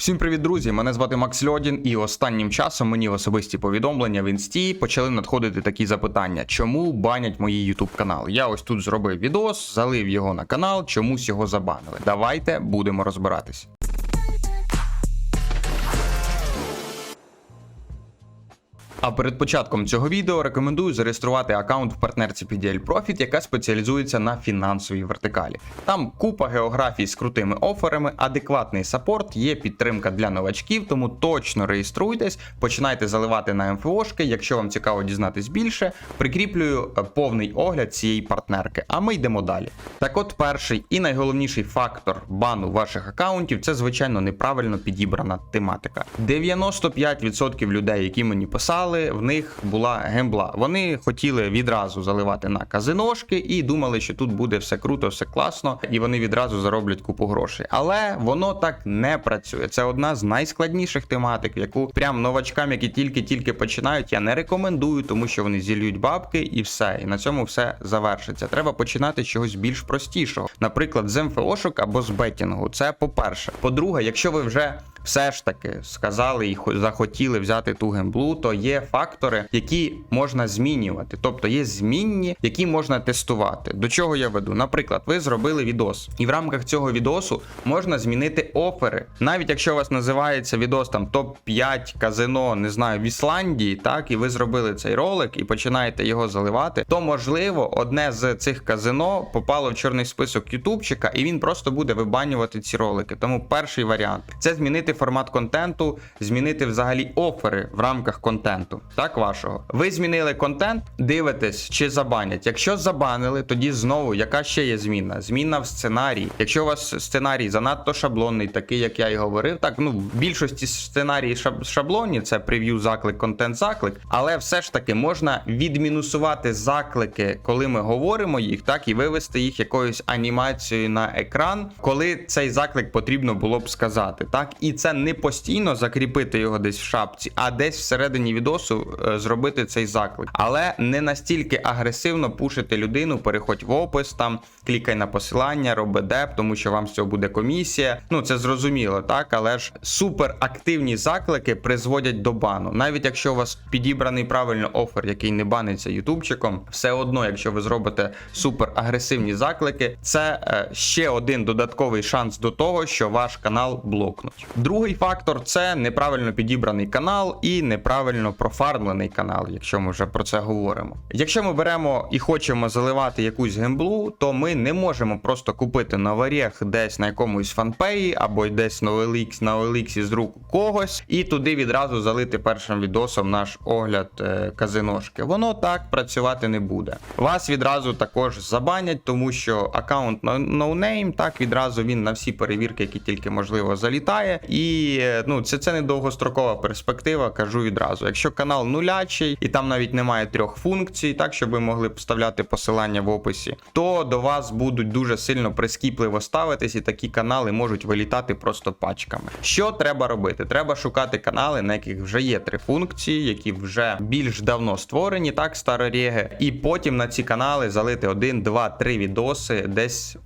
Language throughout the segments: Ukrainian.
Всім привіт, друзі! Мене звати Макс Льодін, і останнім часом мені в особисті повідомлення в інсті почали надходити такі запитання, чому банять мої YouTube канал. Я ось тут зробив відос, залив його на канал, чомусь його забанили. Давайте будемо розбиратись. А перед початком цього відео рекомендую зареєструвати аккаунт в партнерці PDL Profit, яка спеціалізується на фінансовій вертикалі. Там купа географій з крутими оферами, адекватний сапорт, є підтримка для новачків, тому точно реєструйтесь, починайте заливати на МФОшки. Якщо вам цікаво дізнатись більше, прикріплюю е, повний огляд цієї партнерки. А ми йдемо далі. Так от, перший і найголовніший фактор бану ваших аккаунтів це звичайно неправильно підібрана тематика. 95% людей, які мені писали, в них була гембла. Вони хотіли відразу заливати на казиношки і думали, що тут буде все круто, все класно, і вони відразу зароблять купу грошей. Але воно так не працює. Це одна з найскладніших тематик, яку прям новачкам, які тільки-тільки починають, я не рекомендую, тому що вони зільють бабки і все. І на цьому все завершиться. Треба починати з чогось більш простішого, наприклад, з МФОшок або з бетінгу. Це по-перше. По-друге, якщо ви вже все ж таки сказали і хо- захотіли взяти ту гемблу, то є фактори, які можна змінювати. Тобто є змінні, які можна тестувати. До чого я веду? Наприклад, ви зробили відос, і в рамках цього відосу можна змінити офери. Навіть якщо у вас називається відос там топ-5 казино, не знаю, в Ісландії, так, і ви зробили цей ролик і починаєте його заливати, то можливо одне з цих казино попало в чорний список Ютубчика, і він просто буде вибанювати ці ролики. Тому перший варіант це змінити формат контенту, змінити взагалі офери в рамках контенту. Так, вашого. Ви змінили контент, дивитесь, чи забанять. Якщо забанили, тоді знову яка ще є зміна? Зміна в сценарії. Якщо у вас сценарій занадто шаблонний, такий як я і говорив, так ну в більшості сценарії шаб- шаблонні, це прев'ю, заклик, контент, заклик, але все ж таки можна відмінусувати заклики, коли ми говоримо їх, так і вивести їх якоюсь анімацією на екран, коли цей заклик потрібно було б сказати. Так, і це не постійно закріпити його десь в шапці, а десь всередині відосу е, зробити цей заклик. Але не настільки агресивно пушити людину, переходь в опис, там клікай на посилання, роби деп, тому що вам з цього буде комісія. Ну це зрозуміло, так, але ж суперактивні заклики призводять до бану. Навіть якщо у вас підібраний правильно офер, який не баниться ютубчиком, все одно, якщо ви зробите суперагресивні заклики, це е, ще один додатковий шанс до того, що ваш канал блокнуть. Другий фактор це неправильно підібраний канал і неправильно профармлений канал, якщо ми вже про це говоримо. Якщо ми беремо і хочемо заливати якусь гемблу, то ми не можемо просто купити на варіях десь на якомусь фанпеї або десь на OLX, на OLX з рук когось, і туди відразу залити першим відосом наш огляд е, казиношки. Воно так працювати не буде. Вас відразу також забанять, тому що аккаунт no- NoName, так відразу він на всі перевірки, які тільки можливо, залітає. І е, ну це, це не довгострокова перспектива, кажу відразу. Якщо канал нулячий і там навіть немає трьох функцій, так щоб ви могли вставляти посилання в описі, то до вас будуть дуже сильно прискіпливо ставитись, і такі канали можуть вилітати просто пачками. Що треба робити? Треба шукати канали, на яких вже є три функції, які вже більш давно створені, так старорєги, і потім на ці канали залити один, два, три відоси, десь,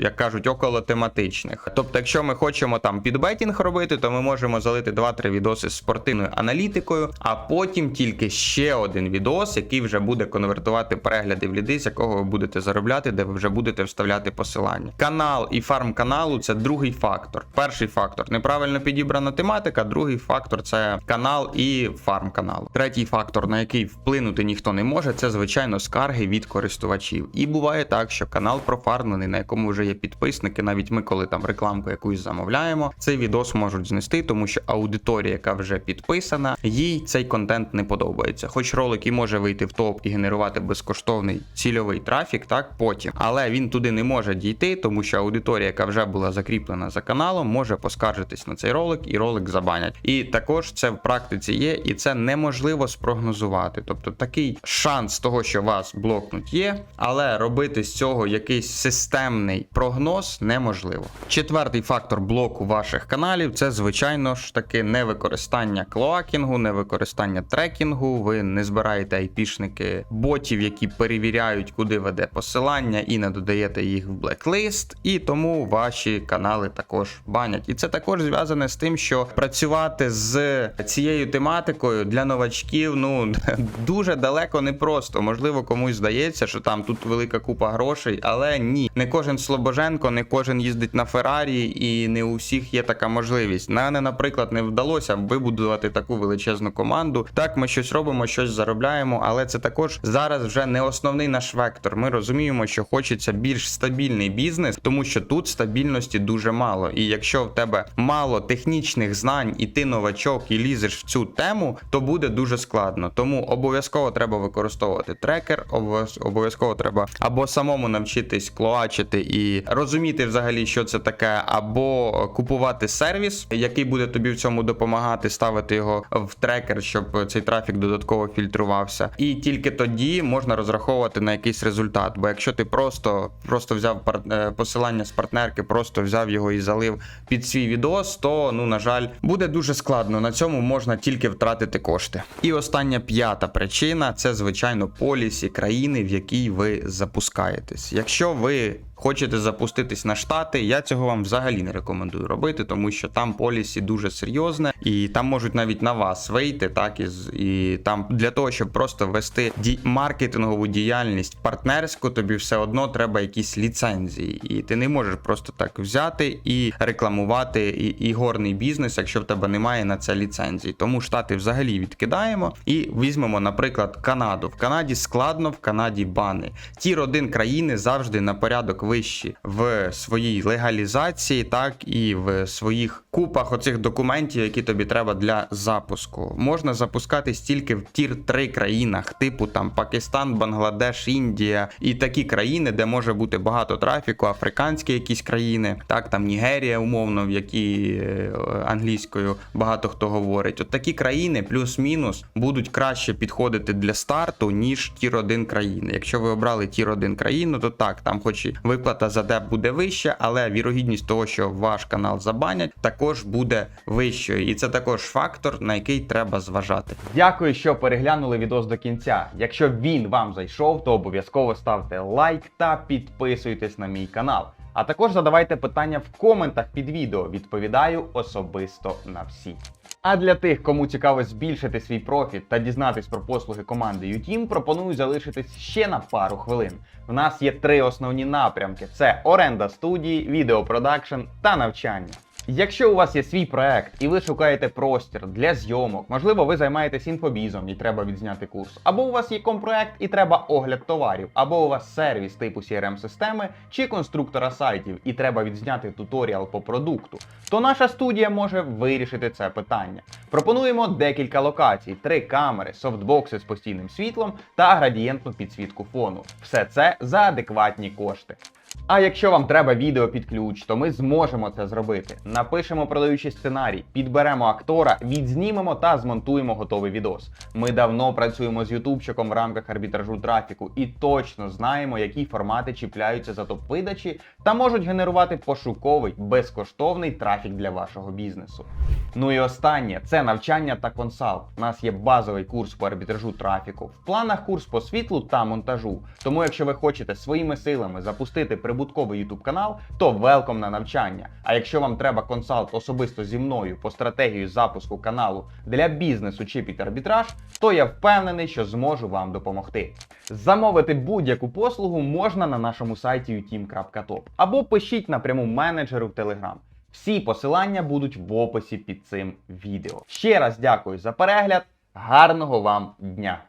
як кажуть, около тематичних. Тобто, якщо ми хочемо там підбетінг робити, то ми можемо залити 2-3 відоси з спортивною аналітикою, а потім тільки ще один відос, який вже буде конвертувати перегляди в ліди, з якого ви будете заробляти, де ви вже будете вставляти посилання. Канал і фарм каналу це другий фактор. Перший фактор неправильно підібрана тематика, другий фактор це канал і фарм каналу. Третій фактор, на який вплинути ніхто не може, це звичайно скарги від користувачів. І буває так, що канал профармлений, на якому вже є підписники. Навіть ми, коли там рекламку якусь замовляємо, цей відос можуть знести, тому що аудиторія, яка вже підписана, їй цей контент не подобається. Хоч ролик і може вийти в топ і генерувати безкоштовний цільовий трафік, так потім, але він туди не може дійти, тому що аудиторія, яка вже була закріплена за каналом, може поскаржитись на цей ролик, і ролик забанять. І також це в практиці є, і це неможливо спрогнозувати. Тобто такий шанс того, що вас блокнуть, є, але робити з цього якийсь системний прогноз неможливо. Четвертий фактор блоку ваших каналів це це звичайно ж таки не використання клоакінгу, не використання трекінгу. Ви не збираєте айпішники ботів, які перевіряють, куди веде посилання, і не додаєте їх в блеклист, і тому ваші канали також банять. І це також зв'язане з тим, що працювати з цією тематикою для новачків ну дуже далеко не просто. Можливо, комусь здається, що там тут велика купа грошей, але ні, не кожен Слобоженко, не кожен їздить на Феррарі, і не у всіх є така можливість. Мене, наприклад, не вдалося вибудувати таку величезну команду. Так, ми щось робимо, щось заробляємо, але це також зараз вже не основний наш вектор. Ми розуміємо, що хочеться більш стабільний бізнес, тому що тут стабільності дуже мало. І якщо в тебе мало технічних знань, і ти новачок і лізеш в цю тему, то буде дуже складно. Тому обов'язково треба використовувати трекер, обов'язково треба або самому навчитись клоачити і розуміти взагалі, що це таке, або купувати сервіс, який буде тобі в цьому допомагати, ставити його в трекер, щоб цей трафік додатково фільтрувався. І тільки тоді можна розраховувати на якийсь результат. Бо якщо ти просто, просто взяв е, посилання з партнерки, просто взяв його і залив під свій відос, то ну на жаль, буде дуже складно. На цьому можна тільки втратити кошти. І остання п'ята причина це звичайно полісі країни, в якій ви запускаєтесь. Якщо ви хочете запуститись на штати, я цього вам взагалі не рекомендую робити, тому що там полісі дуже серйозне, і там можуть навіть на вас вийти, так і, і там для того, щоб просто вести ді- маркетингову діяльність партнерську, тобі все одно треба якісь ліцензії, і ти не можеш просто так взяти і рекламувати і, ігорний бізнес, якщо в тебе немає на це ліцензії. Тому штати взагалі відкидаємо і візьмемо, наприклад, Канаду. В Канаді складно, в Канаді бани. Тір 1 країни завжди на порядок вищі в своїй легалізації, так і в своїх купах оцих документів, які тобі треба для запуску. Можна запускатись тільки в тір 3 країнах, типу там Пакистан, Бангладеш, Індія і такі країни, де може бути багато трафіку, африканські якісь країни, так там Нігерія, умовно, в якій е, англійською багато хто говорить. От такі країни, плюс-мінус, будуть краще підходити для старту, ніж тір 1 країни. Якщо ви обрали тір 1 країну, то так, там хоч і виплата за деп буде вища, але вірогідність того, що ваш канал забанять, також буде вищою. І це також фактор, на який треба зважати. Дякую, що переглянули відос до кінця. Якщо він вам зайшов, то обов'язково ставте лайк та підписуйтесь на мій канал. А також задавайте питання в коментах під відео. Відповідаю особисто на всі. А для тих, кому цікаво збільшити свій профіт та дізнатись про послуги команди UTeam, пропоную залишитись ще на пару хвилин. В нас є три основні напрямки: це оренда студії, відеопродакшн та навчання. Якщо у вас є свій проект і ви шукаєте простір для зйомок, можливо, ви займаєтесь інфобізом і треба відзняти курс, або у вас є компроект і треба огляд товарів, або у вас сервіс типу crm системи чи конструктора сайтів, і треба відзняти туторіал по продукту, то наша студія може вирішити це питання. Пропонуємо декілька локацій: три камери, софтбокси з постійним світлом та градієнтну підсвітку фону. Все це за адекватні кошти. А якщо вам треба відео під ключ, то ми зможемо це зробити. Напишемо продаючий сценарій, підберемо актора, відзнімемо та змонтуємо готовий відос. Ми давно працюємо з ютубчиком в рамках арбітражу трафіку і точно знаємо, які формати чіпляються за топ-видачі та можуть генерувати пошуковий безкоштовний трафік для вашого бізнесу. Ну і останнє це навчання та консалт. У нас є базовий курс по арбітражу трафіку. В планах курс по світлу та монтажу. Тому, якщо ви хочете своїми силами запустити прибутковий YouTube канал, то велком на навчання. А якщо вам треба консалт особисто зі мною по стратегії запуску каналу для бізнесу чи під арбітраж, то я впевнений, що зможу вам допомогти. Замовити будь-яку послугу можна на нашому сайті uteam.top або пишіть напряму менеджеру в Telegram. Всі посилання будуть в описі під цим відео. Ще раз дякую за перегляд. Гарного вам дня!